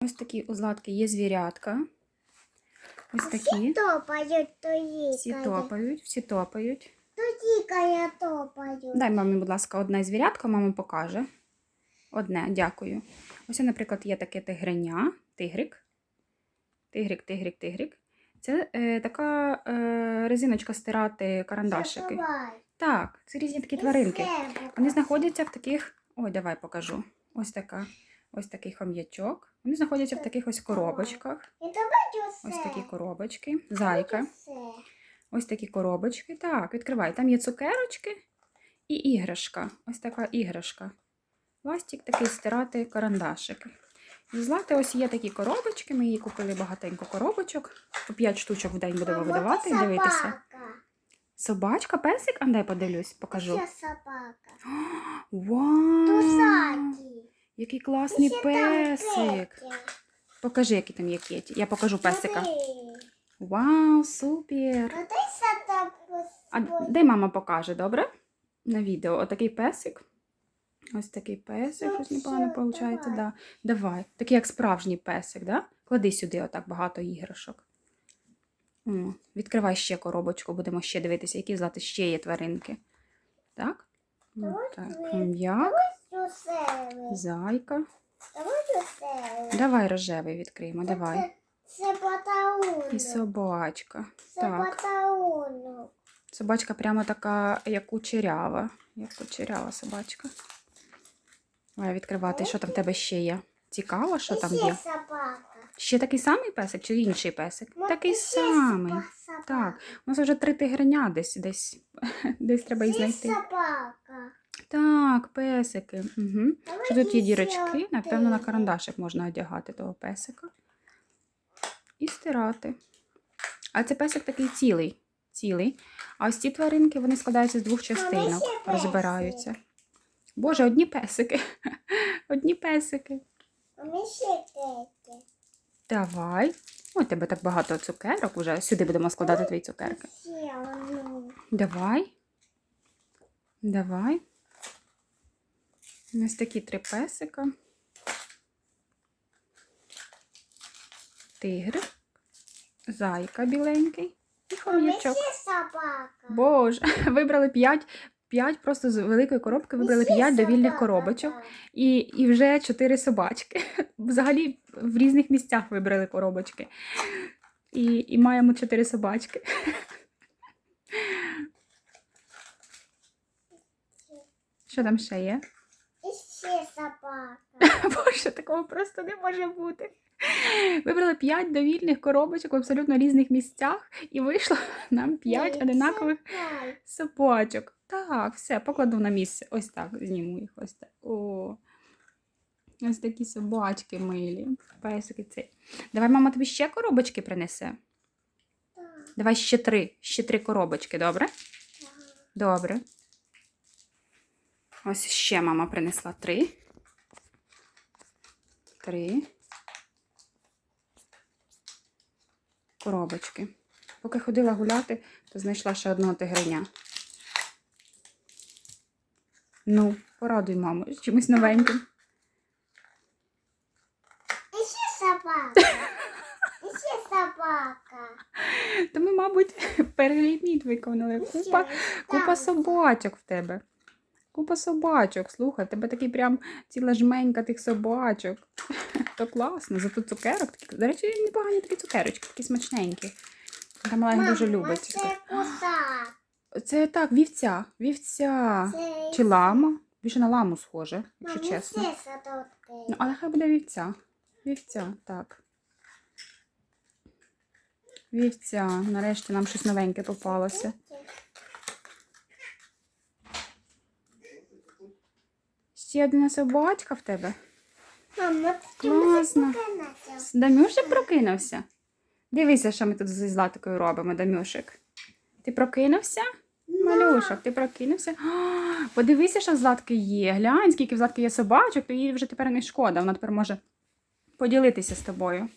Ось такі у Златки є звірятка. Ось такі. Топають, то Всі їкає. топають, всі топають. То їкає, топають. Дай мамі, будь ласка, одне звірятко, мама покаже. Одне, дякую. Ось, наприклад, є таке тигреня, тигрик. Тигрик, тигрик, тигрик. Це е, така е, резиночка стирати карандашики. Так, це різні такі тваринки. Вони знаходяться в таких. Ой, давай покажу. Ось така. Ось такий хом'ячок. Вони знаходяться в таких ось коробочках. Ось такі коробочки. Зайка. Ось такі коробочки. Так, відкривай. Там є цукерочки і іграшка. Ось така іграшка. Ластик такий стирати карандашики. І злати ось є такі коробочки. Ми її купили багатенько коробочок. По 5 штучок в день будемо видавати і дивитися. Собачка, песик? А дай подивлюсь, покажу. Ще собака. Вау! Тусаки. Який класний Ще песик. Покажи, який там є кеті. Я покажу песика. Вау, супер! А де мама покаже, добре? На відео. Отакий песик. Ось такий песик, щось непогано виходить. давай. Да. Давай. Такий як справжній песик, да? Клади сюди отак багато іграшок. О, відкривай ще коробочку, будемо ще дивитися, які злати ще є тваринки. Так? Давай Так, Рожевий. зайка. Давай рожевий. Відкриємо, давай. Це, патаунок. І собачка. Це Так. патаунок. Собачка прямо така, як кучерява. Як кучерява собачка. Давай відкривати, що там в тебе ще є. Цікаво, що І там ще є. собака. Ще такий самий песик чи інший песик? Ну, такий і ще самий. собака. Так, у нас вже три тигреня десь, десь, десь треба їх знайти. собака. Так, песики. Угу. Що тут є дірочки? Напевно, на карандашик можна одягати того песика. І стирати. А це песик такий цілий. цілий. А ось ці тваринки вони складаються з двох частинок, розбираються. Боже, одні песики. Одні песики. Давай. Ой, тебе так багато цукерок уже. Сюди будемо складати твої цукерки. Давай. Давай. Ось такі три песика. Тигр. Зайка біленький. І хом'ячок. Боже, вибрали п'ять. П'ять просто з великої коробки вибрали п'ять довільних коробочок. І, і вже чотири собачки. Взагалі в різних місцях вибрали коробочки. І, і маємо чотири собачки. Що там ще є? І ще собака. Боже, такого просто не може бути. Вибрали п'ять довільних коробочок в абсолютно різних місцях, і вийшло нам п'ять одинакових собачок. Так, все, покладу на місце. Ось так, зніму їх. Ось так. О. Ось такі собачки милі. Песики цей. Давай мама тобі ще коробочки принесе. Давай ще три. Ще три коробочки, добре? Добре. Ось ще мама принесла три. Три. Коробочки. Поки ходила гуляти, то знайшла ще одного тигреня. Ну, порадуй маму чимось новеньким. І ще собака. І ще собака. То ми, мабуть, переліміт виконали. Купа, купа собачок в тебе. Купа собачок. Слухай, тебе такий прям ціла жменька тих собачок. То класно, зато цукерок такі. До речі, непогані такі цукерочки, такі смачненькі. Та Мама, дуже любить. Це цукерки. Це так, вівця. Вівця. Це Чи лама? Більше на ламу схоже, якщо Мам, чесно. Ну, але хай буде вівця. Вівця, так. Вівця. Нарешті нам щось новеньке попалося. Ще одна собачка в тебе. Мама, Класно. Дамюшик прокинувся. Дивися, що ми тут зі Златикою робимо, Дамюшик. Ти прокинувся? Малюшок, ти прокинувся? А, подивися, що в Златки є. Глянь, скільки в Златки є собачок, то їй вже тепер не шкода. Вона тепер може поділитися з тобою.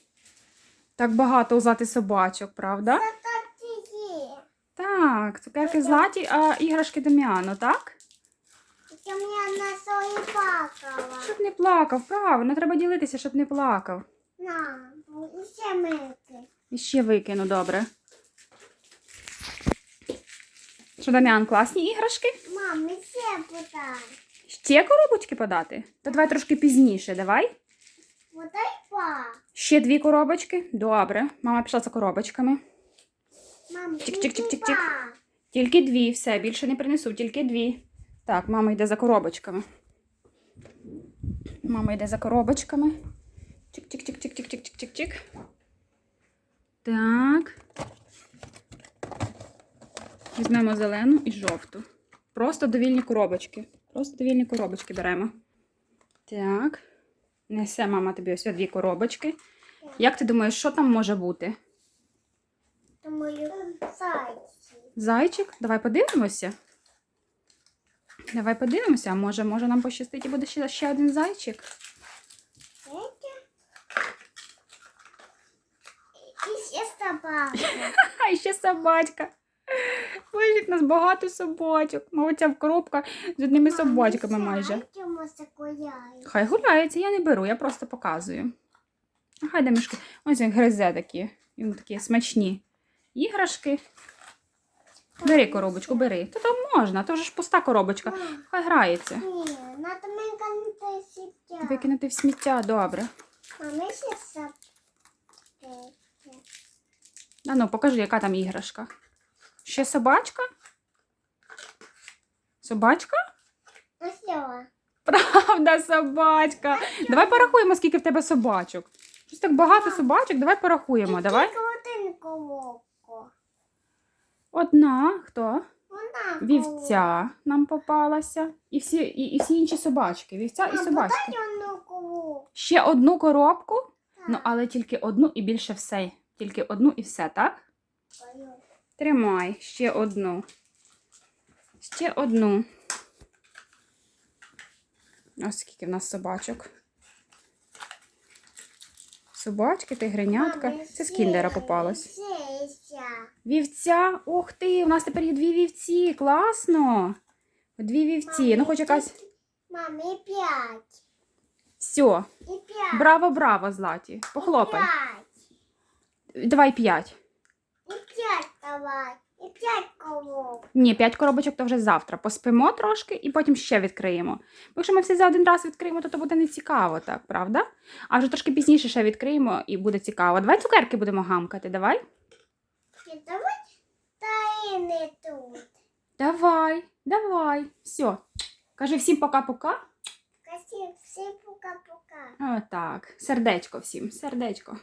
Так багато у Злати собачок, правда? Це є. Так, цукерки Златі, а іграшки Дем'яну, так? Це мене на свої плакала. Щоб не плакав, правильно, треба ділитися, щоб не плакав. На, і ще мити. І ще викину, добре. Що, Дам'ян, класні іграшки? Мам, і ще подай. Ще коробочки подати? То давай трошки пізніше, давай. Подай па. Ще дві коробочки. Добре. Мама пішла за коробочками. Мам, Чик-чик-чик-чик-чик. Тільки дві, все, більше не принесу, тільки дві. Так, мама йде за коробочками. Мама йде за коробочками. Чик-чик-чик-чик-чик-чик-чик-чик. Так. Візьмемо зелену і жовту. Просто довільні коробочки. Просто довільні коробочки беремо. Так. Несе мама тобі ось дві коробочки. Як ти думаєш, що там може бути? Думаю, зайці. Зайчик, давай подивимося. Давай подивимося, може, може нам пощастить і буде ще, ще один зайчик. І ще собака. А і ще собачка. Боже, як нас багато собачок. Мабуть, ця коробка з одними собачками майже. Хай гуляється, я не беру, я просто показую. Хай де мішки. Ось він гризе такі. Йому такі смачні іграшки. Бери коробочку, бери. Та там можна, то вже ж пуста коробочка. Хай грається. Ні, надо мене сіття. Викинути в сміття, добре. Мама, ще собака. А ну, покажи, яка там іграшка. Ще собачка? Собачка? Ну все. Правда, собачка. Давай порахуємо, скільки в тебе собачок. Щось так багато собачок, давай порахуємо. Давай. Тільки один колобко. Одна, хто? Вона Вівця нам попалася. І всі, і, і всі інші собачки. Вівця і собачки. одну. Ще одну коробку, ну але тільки одну і більше все. Тільки одну і все, так? Тримай ще одну. Ще одну. Ось скільки в нас собачок. Собачки, тигренятка. Це з кіндера ще, попалось. Вівця. Ух ти! У нас тепер є дві вівці. Класно! Дві вівці. Ну, хоч якась. Мам, і п'ять. Все. І п'ять. Браво, браво, Златі. Похлопай. П'ять. Давай п'ять. І п'ять давай. І п'ять колобок. Ні, п'ять коробочок то вже завтра. Поспимо трошки і потім ще відкриємо. Бо якщо ми всі за один раз відкриємо, то, то буде не цікаво, так, правда? А вже трошки пізніше ще відкриємо і буде цікаво. Давай цукерки будемо гамкати, давай. Давай та тут. Давай, давай. Все. Кажи всім пока-пока. Всім всі пока-пока. Отак. Сердечко всім, сердечко.